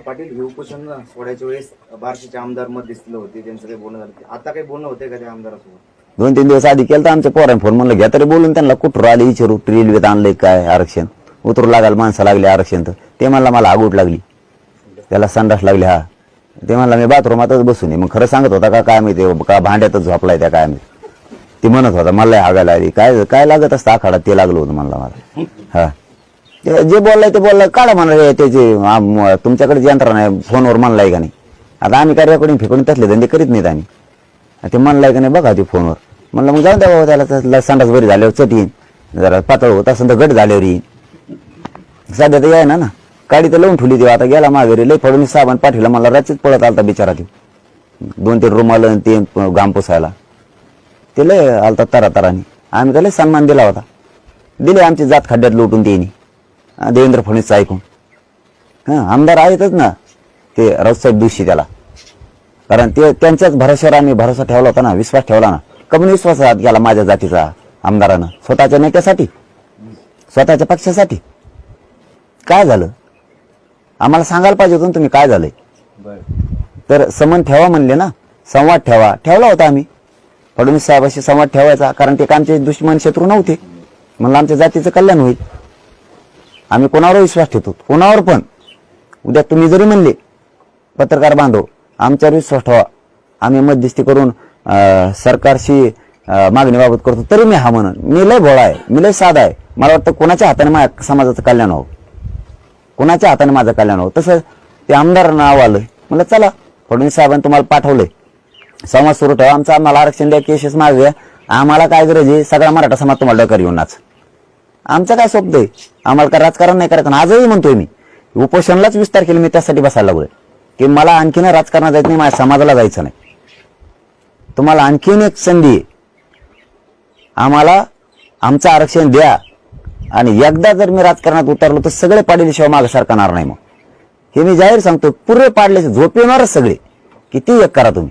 पाटील हे उपोषण सोडायच्या वेळेस बार्शीचे आमदार मत दिसले होते त्यांचं काही बोलणं झालं आता काही बोलणं होते का त्या आमदारासोबत? दोन तीन दिवस आधी केलं तर आमच्या पोराने फोन म्हणलं घ्या तरी बोलून त्यांना कुठं आले विचारू रेल्वेत आणलंय काय आरक्षण? उतरू लागाल माणसं लागले आरक्षण तर. ते म्हणला मला आगूट लागली. त्याला संडास लागली हा. ते म्हणला मी बाथरूमातच बसून आहे. मग खरं सांगत होता का काय माहिती का भांड्यातच झोपलाय त्या काय माहिती. ती म्हणत होता मला हागायला आली काय काय लागत असतं आखाडात ते लागलं होतं म्हणला मला. हा. जे बोललाय ते बोललाय काढा म्हणाले त्याचे तुमच्याकडे यंत्रणा आहे फोनवर म्हणलाय का नाही? आता आम्ही काय रेकॉर्डिंग फेकून तसले धंदे करीत नाहीत आम्ही. ते म्हणलाय का नाही बघा ते फोनवर. म्हणलं मग जाऊन द्या बाबा त्याला संडास बरी झाल्यावर चट येईन. जरा पातळ होत असेल तर गट झाल्यावर येईन. सध्या तर याय ना ना. गाडी तर लावून ठेवली ती आता गेला माघारी लई पडून साबण पाठवला मला रात्रीच पळत आलता बिचारा ते. दोन तीन रुमाल आणि ते घाम पुसायला. ते लय आलता तरा तराने आम्ही त्याला सन्मान दिला होता. दिले आमची जात खड्ड्यात लुटून त्यांनी. देवेंद्र फडणवीस ऐकून. हां आमदार आहेतच ना ते रावसाहेब दिवशी त्याला. कारण ते त्यांच्याच भरोश्यावर आम्ही भरोसा ठेवला होता ना विश्वास ठेवला ना. कमी विश्वासात गेला माझ्या जातीचा आमदारानं स्वतःच्या नेत्यासाठी स्वतःच्या पक्षासाठी. काय झालं? आम्हाला सांगायला पाहिजे होतं तुम्ही काय झालंय. तर समन ठेवा म्हणले ना संवाद ठेवा. ठेवला होता आम्ही. फडणवीस साहेबाशी संवाद ठेवायचा कारण ते काय आमचे दुश्मन शत्रू नव्हते. म्हणलं आमच्या जातीचं कल्याण होईल. आम्ही कोणावर विश्वास ठेवतो? कोणावर पण. उद्या तुम्ही जरी म्हणले पत्रकार बांधव आमच्यावर विश्वास ठेवा. आम्ही मध्यस्थी करून सरकारशी मागणीबाबत करतो. तरी मी हा म्हणून. मी लय भोळा आहे. मी लय साधा आहे. मला वाटतं कोणाच्या हाताने माझ्या समाजाचं कल्याण व्हावं? कोणाच्या हाताने माझं कल्याण व्हावं? तसं ते आमदार नाव आलं म्हणलं चला फडणवीस साहेबांनी तुम्हाला पाठवलंय. संवाद सुरू ठेवा. आमचं आम्हाला आरक्षण द्या केसेस मागव्या. आम्हाला काय गरज आहे? सगळा मराठा समाज तुम्हाला डकर येऊनच आमचं काय स्वप्न आहे? आम्हाला काय राजकारण नाही करायचं. आजही म्हणतोय मी उपोषणालाच विस्तार केला मी त्यासाठी बसायला लागलोय. की मला आणखीन राजकारणात जायचं नाही माझ्या समाजाला जायचं नाही. तुम्हाला आणखीन एक संधी आहे. आम्हाला आमचं आरक्षण द्या. आणि एकदा जर मी राजकारणात उतरलो तर सगळे पाडल्याशिवाय मागे सरकणार नाही मग. हे मी जाहीर सांगतो पुरे पाडल्याचे झोप येणारच सगळे. किती एक करा तुम्ही.